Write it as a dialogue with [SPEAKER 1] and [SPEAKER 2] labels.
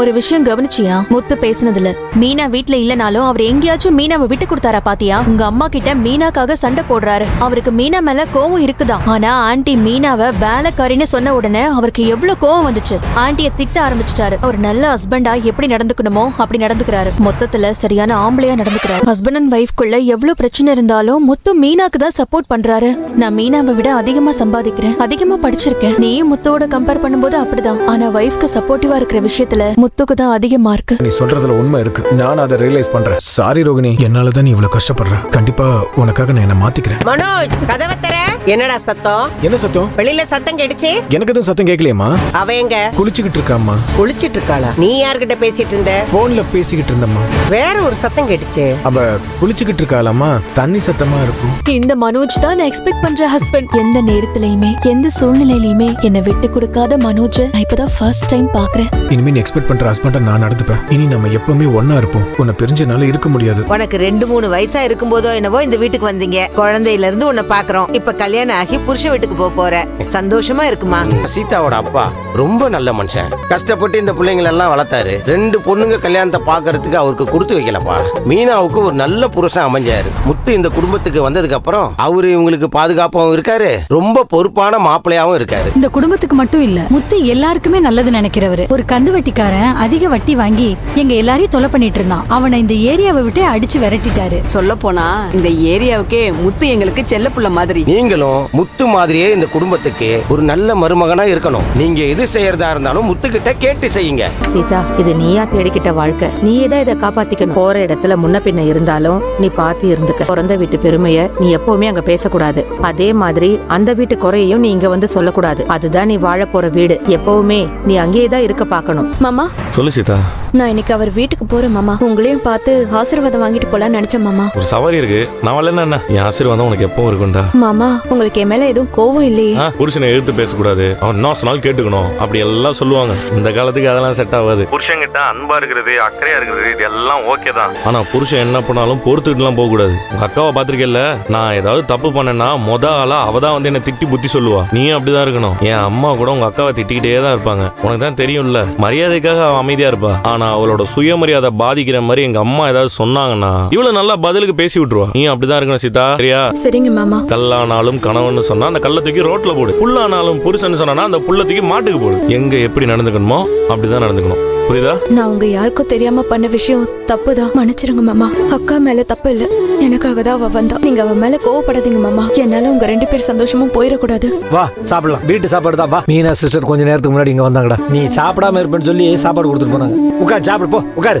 [SPEAKER 1] ஒரு விஷயம் கவனிச்சியா? முத்து பேசுனதுல. மீனா வீட்ல இல்லனாலும் அவர் எங்கேயாச்சும் மீனாவை விட்டு கொடுத்தாரா பாத்தியா? உங்க அம்மா கிட்ட மீனாக்காக சண்டை போடுறாரு. அவருக்கு மீனா மேல கோவம் இருக்குதான். ஆனா ஆண்டி மீனாவை வேலைக்காரின்னு சொன்ன உடனே அவருக்கு எவ்வளவு கோவம் வந்துச்சு. ஆண்டிய திட்ட ஆரம்பிச்சிட்டாரு. அவர் நல்ல ஹஸ்பண்டா எப்படி நடந்துக்கணுமோ அப்படி நடந்துக்கிறாரு. மொத்தத்துல சரியான ஆம்பளையா நடந்துக்கிறாரு. ஹஸ்பண்ட் அண்ட் ஒய்ஃப்குள்ள எவ்வளவு பிரச்சனை இருந்தாலும் முத்து மீனாக்கு தான் சப்போர்ட் பண்றாரு. நான் மீனாவை விட அதிகமா சம்பாதிக்கிறேன். அதிகமா படிச்சிருக்கேன். நீயும் முத்தோட கம்பேர் பண்ணும்போது அப்படிதான். ஆனா ஒய்ஃப்க்கு சப்போர்ட்டிவா இருக்கிற விஷயத்துல முத்துக்கு தான் அதிக மார்க்
[SPEAKER 2] நீ சொல்றதுல உண்மை இருக்கு. நான் அதை ரியலைஸ் பண்றேன். சாரி ரோகிணி. என்னால தான் நீ இவ்வளவு கஷ்டப்படுற. கண்டிப்பா உனக்காக நான் என்ன மாத்திக்கிறேன்.
[SPEAKER 3] மனோஜ் கதவை தர. என்னடா சத்தம்?
[SPEAKER 2] என்ன சத்தம்?
[SPEAKER 3] வெளியில சத்தம் கேட்டுச்சு?
[SPEAKER 2] எனக்கு எதுவும் சத்தம் கேட்கலையம்மா.
[SPEAKER 3] அவ எங்க?
[SPEAKER 2] குளிச்சுக்கிட்டு இருக்காம்மா.
[SPEAKER 3] குளிச்சிட்டு இருக்காளா? நீ யார்கிட்ட பேசிட்டு இருந்த?
[SPEAKER 2] போன்ல பேசிக்கிட்டு இருந்தம்மா.
[SPEAKER 3] வேற ஒரு சத்தம் கேட்டுச்சு.
[SPEAKER 2] அவ குளிச்சுக்கிட்டு இருக்காளாம்மா. தண்ணி சத்தமா இருக்கும்.
[SPEAKER 1] இந்த மனோஜ் தான் நான் எக்ஸ்பெக்ட் பண்ற ஹஸ்பண்ட் எந்த நேரத்திலயுமே எந்த சூழ்நிலையிலுமே என்னை விட்டு கொடுக்காத மனோஜ் நான் இப்பதான் ஃபர்ஸ்ட் டைம் பாக்குறேன்
[SPEAKER 2] இனிமே எக்ஸ்பெக்ட் பண்ற ஹஸ்பண்டை நான் நடந்துப்பேன். இனி நம்ம எப்பவுமே ஒண்ணா இருப்போம். உன்னை பிரிஞ்சனால இருக்க முடியாது.
[SPEAKER 4] உனக்கு ரெண்டு மூணு வயசா இருக்கும்போதோ என்னவோ இந்த வீட்டுக்கு வந்தீங்க. குழந்தையில இருந்து உன்னை பாக்குறோம் இப்ப கல்யாணம் ஆகி புருஷ வீட்டுக்கு போக போற. சந்தோஷமா இருக்குமா?
[SPEAKER 5] சீதாவோட அப்பா ரொம்ப நல்ல மனுஷன். கஷ்டப்பட்டு இந்த பிள்ளைங்களை எல்லாம் வளர்த்தாரு. ரெண்டு பொண்ணுங்க கல்யாணத்தை பார்க்கறதுக்கு அவருக்கு கொடுத்து வைக்கலப்பா. மீனாவுக்கு ஒரு நல்ல புருஷன் அமைஞ்சாரு. முத்து இந்த குடும்பத்துக்கு வந்ததுக்கு அப்புறம் அவரு இவங்களுக்கு பாதுகாப்பாவும் இருக்காரு. ரொம்ப பொறுப்பான மாப்பிள்ளையாவும் இருக்காரு.
[SPEAKER 6] இந்த குடும்பத்துக்கு மட்டும் இல்ல முத்து எல்லாருக்குமே நல்லது நினைக்கிறவரு. ஒரு கந்து வட்டிக்காரன் அதிக வட்டி வாங்கி எங்க எல்லாரையும் தொலை பண்ணிட்டு இருந்தான். அவனை இந்த ஏரியாவை விட்டு அடிச்சு விரட்டிட்டாரு.
[SPEAKER 7] சொல்ல போனா இந்த ஏரியாவுக்கே முத்து எங்களுக்கு செல்லப்புள்ள மாதிரி.
[SPEAKER 5] நீங்களும் முத்து மாதிரியே இந்த குடும்பத்துக்கு ஒரு நல்ல மருமகனா இருக்கணும். நீங்க எது செய்யறதா இருந்தாலும் முத்துக்கிட்ட கேட்டு செய்யுங்க.
[SPEAKER 8] சீதா இது நீயா தேடிக்கிட்ட வாழ்க்கை. நீயே தான் இதை காப்பாத்திக்கணும். போற இடத்துல முன்ன பின்ன இருந்தாலும் நீ பார்த்து இருந்துக்க. பிறந்த வீட்டு பெருமைய நீ எப்பவுமே அங்க பேசக்கூடாது. அதே மாதிரி அந்த வீட்டு குறையையும் நீ இங்க வந்து சொல்லக்கூடாது. அதுதான் நீ வாழ போற வீடு. எப்பவுமே நீ அங்கேயே தான் இருக்க பார்க்கணும்.
[SPEAKER 9] மாமா
[SPEAKER 10] சொல்லு சீதா.
[SPEAKER 9] நான் இன்னைக்கு அவர் வீட்டுக்கு போறேன் மாமா. உங்களையும் பார்த்து ஆசீர்வாதம் வாங்கிட்டு போலாம்னு நினைச்சேன் மாமா.
[SPEAKER 10] ஒரு சவாரி இருக்கு. நான் வரலன்னா என்ன? என் ஆசீர்வாதம் உனக்கு எப்பவும் இருக்கும்டா.
[SPEAKER 9] மாமா உங்களுக்கு என் மேல எதுவும் கோவம் இல்லையே?
[SPEAKER 10] ஆ, புருஷனை எதிர்த்து பேசக்கூடாது. அவன் என்ன சொன்னாலும் கேட்டுக்கணும். அப்படி எல்லாம் சொல்லுவாங்க. இந்த காலத்துக்கு அதெல்லாம் செட் ஆகாது. புருஷன்கிட்ட அன்பா இருக்கிறது அக்கறையா இருக்கிறது இது எல்லாம் ஓகே தான். ஆனா புருஷன் என்ன பண்ணாலும் பொறுத்துக்கிட்டுலாம் போக கூடாது உங்க அக்காவை பாத்திருக்கல நான் ஏதாவது தப்பு பண்ணேன்னா மொத ஆளா அவ தான் வந்து என்ன திட்டி புத்தி சொல்லுவா. நீயும் அப்படிதான் இருக்கணும். என் அம்மா கூட உங்க அக்காவை திட்டிக்கிட்டே தான் இருப்பாங்க. உனக்கு தான் தெரியும்ல. மரியாதைக்காக அவ அமைதியா இருப்பா. ஆனா அவளோட சுயமரியாதை பாதிக்கிற மாதிரி எங்க அம்மா ஏதாவது சொன்னாங்கன்னா இவ்வளவு நல்லா பதிலுக்கு பேசி விட்டுருவா. நீ அப்படிதான் இருக்கணும் சீதா. சரியா?
[SPEAKER 9] சரிங்க மாமா.
[SPEAKER 10] கல்லானாலும் கணவன் சொன்னா அந்த கல்லை தூக்கி ரோட்ல போடு. புல்லானாலும் புருஷன் சொன்னா அந்த புல்ல தூக்கி மாட்டுக்கு போடு. எங்க எப்படி நடந்துக்கணுமோ அப்படிதான் நடந்துக்கணும். புரியுதா?
[SPEAKER 9] நான் உங்க யாருக்கும் தெரியாம பண்ண விஷயம் தப்புதான். மன்னிச்சிருங்க மாமா. அக்கா மேல தப்பு இல்ல. எனக்காக தான் அவ வந்தா. நீங்க அவ மேல கோவப்படாதீங்க மாமா. என்னால உங்க ரெண்டு பேர் சந்தோஷமும் போயிடக்கூடாது.
[SPEAKER 11] வா சாப்பிடலாம். வீட்டு சாப்பாடு தான். வா. மீனா சிஸ்டர் கொஞ்ச நேரத்துக்கு முன்னாடி இங்க வந்தாங்கடா. நீ சாப்பிடாம இருப்பேன்னு சொல்லி சாப்பாடு கொடுத்துட்டு போனாங்க. உட்காரு சாப்பிடு போ. உட்காரு.